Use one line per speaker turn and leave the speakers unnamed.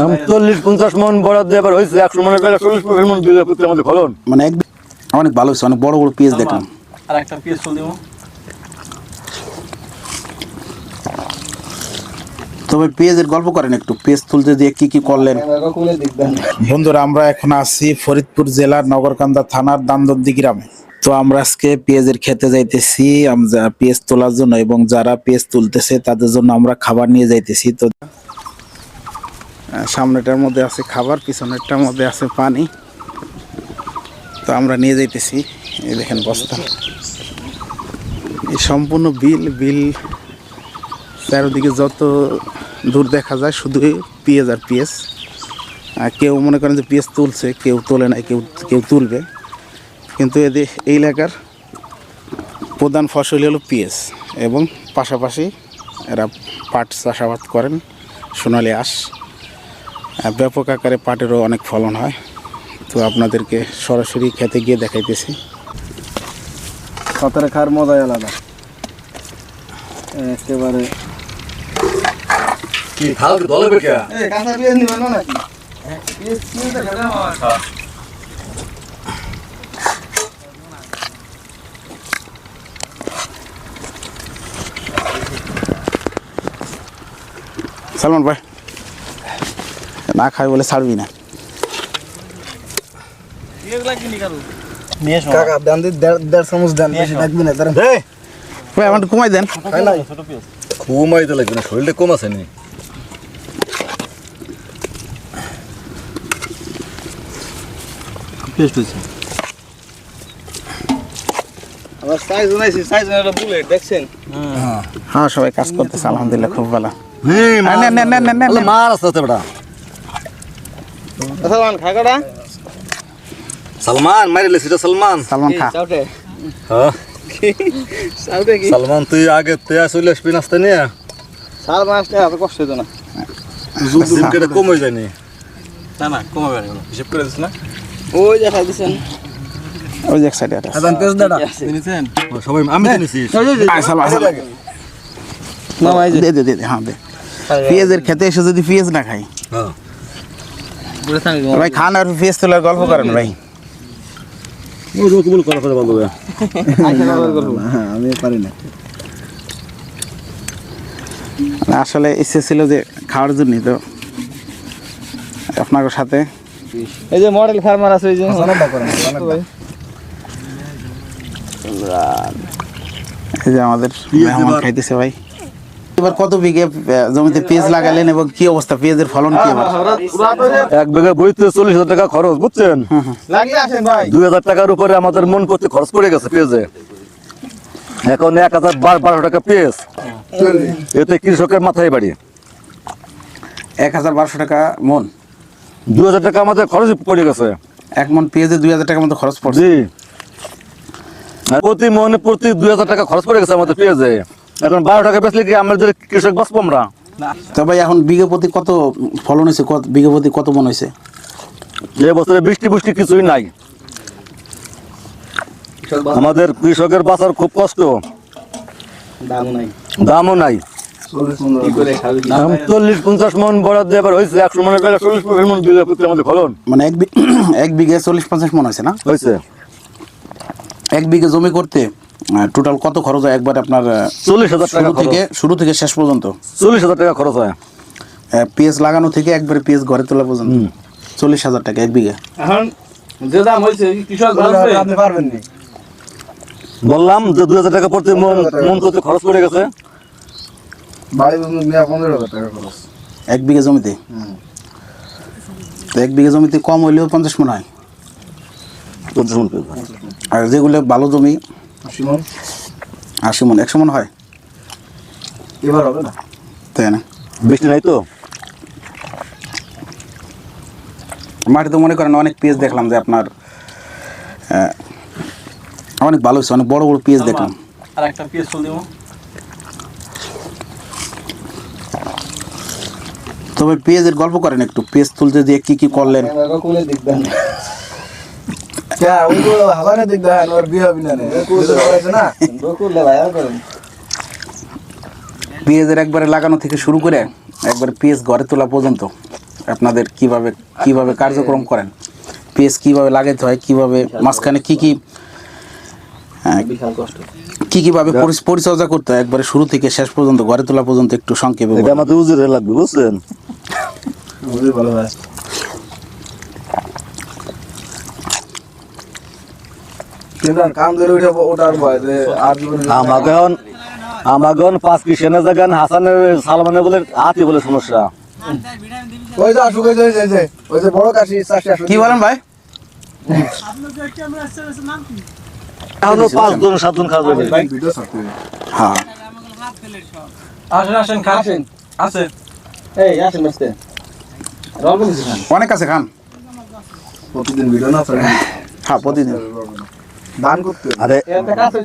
আম চল্লিশ পঞ্চাশ মন বরাদ এবার হয়েছে একশো মনের টাকা চল্লিশ পঞ্চাশ মন দিলে প্রতি আমাদের ফলন।
মানে অনেক ভালো হয়েছে অনেক বড় বড় পেঁয়াজ দেখলাম।
আর একটা পিস ফুল দিব।
তবে পেঁয়াজের গল্প করেন একটু পেঁয়াজ তুলতে দিয়ে কি কি করলেন? বন্ধুরা আমরা এখন আছি ফরিদপুর জেলার নগরকান্দা থানার দান্দন্দি গ্রামে। তো আমরা আজকে পেঁয়াজের খেতে যাইতেছি আমরা পেঁয়াজ তোলার জন্য এবং যারা পেঁয়াজ তুলতেছে তাদের জন্য আমরা খাবার নিয়ে যাইতেছি। তো সামনেটার মধ্যে আছে খাবার, পিছনেরটার মধ্যে আছে পানি। তো আমরা নিয়ে যাইতেছি। এই দেখেন বস্তা। এই সম্পূর্ণ বিল বিল চারিদিকে যত দূর দেখা যায় শুধু পেঁয়াজ আর পিএস। কেউ মনে করেন যে পিএস তুলছে, কেউ তোলে না কেউ কেউ তুলবে। কিন্তু এদের এই এলাকার প্রধান ফসল হলো পিএস এবং পাশাপাশি এরা পাট চাষাবাদ করেন সোনালি আঁশ। ব্যাপক আকারে পাটেরও অনেক ফলন হয়। তো আপনাদেরকে সরাসরি খেতে গিয়ে দেখাইতেছি।
সাঁতারে খাওয়ার মজাই আলাদা। একেবারে
কি খাল দলে বেকা
কাঁচা পেঁয়াজ নিবেন না নাকি পেঁয়াজ কিনতে গেলে
সালমান ভাই না খাই বলে ছাড়বি না। কমাই দেন।
ছোট পেঁয়াজ
কমাইতে লাগবে না শরীরটা কম আছে নি।
পেস্ট হয়েছে। আমার সাইজ বানাইছি সাইজ একটা বুলেট দেখছেন?
হ্যাঁ। সবাই কাজ করতেছে আলহামদুলিল্লাহ খুব ভালো।
হ্যাঁ। মার বেটা
সালমান খাগাটা
সালমান মারিলে সেটা সালমান।
সালমান খা।
চাউটে
হ্যাঁ।
চাউটে কি?
সালমান তুই আগে তুই চলে আসবি নাস্তা নিয়ে?
সালমান আসলে এত কষ্ট হতো না।
ডিম কেটে কম হয়ে যায়নি
না না কমাবে না হিসেব করে দিস না। ওই দেখা দিছেন।
ওই এক সাইডে আছে।
আদান পেজ দাদা।
দিছেন
সবাই আমি তো নিছি।
আয়, সালমান, সালমান।
না ভাই
দে দে দে দে, হ্যাঁ দে। পেঁয়াজের খেতে এসে যদি পেঁয়াজ না খাই।
হ্যাঁ।
ভাই খান আর পেঁয়াজ তোলার গল্প করেন ভাই।
ও রকবুল করা ফেলে ভালো
আমি পারি না।
আসলে ইচ্ছে ছিল যে খাওয়ার জন্য তো আপনার সাথে।
এই যে মডেল ফার্মার আছে এই যে
করেন।
ভাই।
এই যে আমাদের মেহমান খাইতেছে ভাই। এবার কত বিঘে জমিতে পেঁয়াজ লাগালেন এবং কি অবস্থা? পেঁয়াজের ফলন কি
এক বিঘা বইতে চল্লিশ হাজার টাকা খরচ বুঝছেন?
লাগিয়ে আসেন ভাই।
দুই হাজার টাকার উপরে আমাদের মন করতে খরচ পড়ে গেছে পেঁয়াজে। এখন এক হাজার বারোশো টাকা পেঁয়াজ। এতে কৃষকের মাথায় বাড়ি।
এক হাজার বারোশো টাকা মন?
দুই হাজার টাকা আমাদের খরচ পড়ে গেছে।
এক মন পেঁয়াজে দুই হাজার টাকার মতো খরচ পড়ছে।
প্রতি মনে প্রতি দুই হাজার টাকা খরচ পড়ে গেছে আমাদের পেঁয়াজে। এখন বারো টাকা বেচলে কি আমাদের কৃষক বাঁচবো আমরা?
তো ভাই এখন বিঘে প্রতি কত ফলন হয়েছে? কত বিঘে প্রতি কত মন হয়েছে?
এ বছরে বৃষ্টি বৃষ্টি কিছুই নাই। আমাদের কৃষকের বাঁচার খুব কষ্ট। দামও নাই। চল্লিশ পঞ্চাশ মন এবার হয়েছে একশো মনের চল্লিশ পঞ্চাশ মন দিলে প্রতি আমাদের ফলন।
মানে এক এক বিঘে চল্লিশ পঞ্চাশ মন হয়েছে না?
হয়েছে।
এক বিঘে জমি করতে টোটাল কত খরচ হয় একবার আপনার
চল্লিশ হাজার টাকা
থেকে শুরু থেকে শেষ পর্যন্ত?
চল্লিশ হাজার টাকা খরচ হয়।
পেঁয়াজ লাগানো থেকে একবারে পেঁয়াজ ঘরে তোলা পর্যন্ত? চল্লিশ হাজার টাকা এক বিঘে।
এখন যে দাম হয়েছে কৃষক
আপনি পারবেন নি।
বললাম যে দুই হাজার টাকা প্রতি মন মন করতে খরচ পড়ে গেছে।
পনেরো হাজার টাকা খরচ।
এক বিঘা জমিতে? এক বিঘা জমিতে কম হইলেও পঞ্চাশ মন হয়।
পঞ্চাশ মন হয়।
আর যেগুলো ভালো জমি আশি মন একশো মন হয়?
এবার হবে না?
তাই না?
বৃষ্টি নাই তো?
মাটিতে মনে করেন অনেক পেঁয়াজ দেখলাম যে আপনার অনেক ভালো হয়েছে অনেক বড় বড় পেঁয়াজ দেখলাম।
আর একটা দিব।
তবে পেঁয়াজের গল্প করেন একটু পেজ তুলতে দিয়ে কি কি করলেন?
হ্যাঁ
পেঁয়াজের একবারে লাগানো থেকে শুরু করে একবার পিএস ঘরে তোলা পর্যন্ত আপনাদের কীভাবে কীভাবে কার্যক্রম করেন? পিএস কীভাবে লাগাইতে হয় কীভাবে মাঝখানে কি কি আহ, কি কীভাবে পরিচর্যা করতে হয় একবারে শুরু থেকে শেষ পর্যন্ত ঘরে তোলা পর্যন্ত একটু সংক্ষেপে।
আমাদের উজির লাগবে বুঝছেন
বুঝলি ভালো ভাই কিন্তু আর কাম ধরে উঠে ওটার ভয় যে আর জীবনে
আমাকে এখন আমাকে এখন পাঁচ কিষেনে জায়গান হাসানের সালমানের বলে হাতি বলে সমস্যা।
ওই যে আসুক ওই যে ওই বড় কাশি
কি বলেন ভাই?
এখনও খাওয়া যাবে।
হ্যাঁ।
আসেন আসেন খান
এই আসেন
অনেক আছে খান।
প্রতিদিন ভিডিও না
হ্যাঁ প্রতিদিন।
দান করতে হবে।
আরে
এতে কাছে